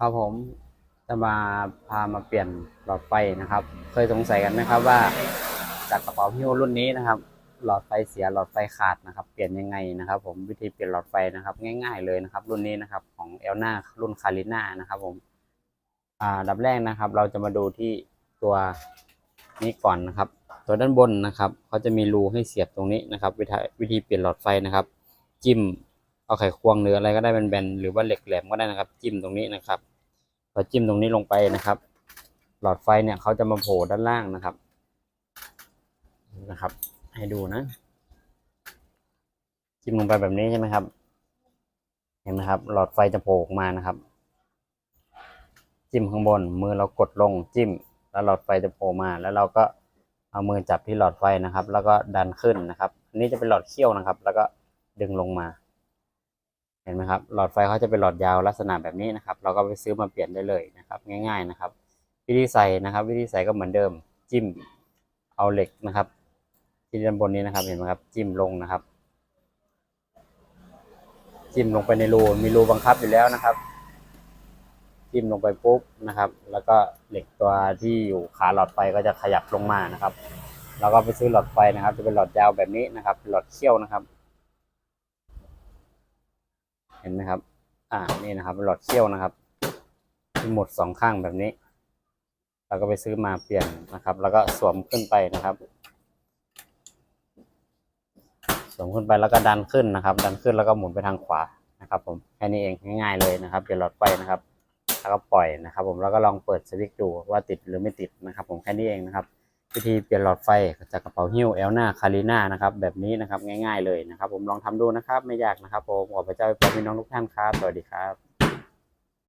ครับผมจะมาพามาเปลี่ยนหลอดไฟนะครับ เคยสงสัยกันไหมครับว่า จากกระเป๋าพิ้วรุ่นนี้นะครับ หลอดไฟเสียหลอดไฟขาดนะครับ เปลี่ยนยังไงนะครับ ผมวิธีเปลี่ยนหลอดไฟนะครับ ง่ายๆเลยนะครับ รุ่นนี้นะครับของเอลนารุ่นคาริน่านะครับ ผมอ่าดับแรกนะครับ เราจะมาดูที่ตัวนี้ก่อนนะครับ ตัวด้านบนนะครับเขาจะมีรูให้เสียบตรงนี้นะครับ วิธีวิธีเปลี่ยนหลอดไฟนะครับ จิ้ม เอาไขควงหรืออะไรก็ได้เป็นแบนๆหรือว่าเหล็กแหลมก็ได้นะครับ จิ้มตรงนี้นะครับพอจิ้มตรงนี้ลงไปนะครับ หลอดไฟเนี่ยเขาจะมาโผล่ด้านล่างนะครับนะครับ ให้ดูนะ จิ้มลงไปแบบนี้ใช่ไหมครับ เห็นไหมครับ หลอดไฟจะโผล่ออกมานะครับ จิ้มข้างบน มือเรากดลงจิ้ม แล้วหลอดไฟจะโผล่มา แล้วเราก็เอามือจับที่หลอดไฟนะครับ แล้วก็ดันขึ้นนะครับ อันนี้จะเป็นหลอดเขี้ยวนะครับ แล้วก็ดึงลงมา เห็นไหมครับหลอดไฟเขาจะเป็นหลอดยาวลักษณะแบบนี้นะครับ เราก็ไปซื้อมาเปลี่ยนได้เลยนะครับ ง่าย ๆนะครับ วิธีใส่นะครับ วิธีใส่ก็เหมือนเดิมจิ้มเอาเหล็กนะครับ ที่ด้านบนนี้นะครับเห็นไหมครับ จิ้มลงนะครับ จิ้มลงไปในรูมีรูบังคับอยู่แล้วนะครับ จิ้มลงไปปุ๊บนะครับ แล้วก็เหล็กตัวที่อยู่ขาหลอดไฟก็จะขยับลงมานะครับเราก็ไปซื้อหลอดไฟนะครับ จะเป็นหลอดยาวแบบนี้นะครับหลอดเขี้ยวนะครับ ห็นไหมครับ อ่านี่นะครับเป็นหลอดเขี้ยวนะครับมีหมดสองข้างแบบนี้ เราก็ไปซื้อมาเปลี่ยนนะครับ แล้วก็สวมขึ้นไปนะครับ สวมขึ้นไปแล้วก็ดันขึ้นนะครับ ดันขึ้นแล้วก็หมุนไปทางขวานะครับ ผมแค่นี้เองง่ายๆเลยนะครับเปลี่ยนหลอดไฟนะครับแล้วก็ปล่อยนะครับ ผมแล้วก็ลองเปิดสวิตช์ดูว่าติดหรือไม่ติดนะครับ ผมแค่นี้เองนะครับ วิธีเปลี่ยนหลอดไฟจากกระเป๋าหิ้วเอลนาคาริน่านะครับแบบนี้นะครับง่าย ๆเลยนะครับ ผมลองทำดูนะครับไม่ยากนะครับผมขอพระเจ้าอวยพรพี่น้องทุกท่านครับสวัสดีครับ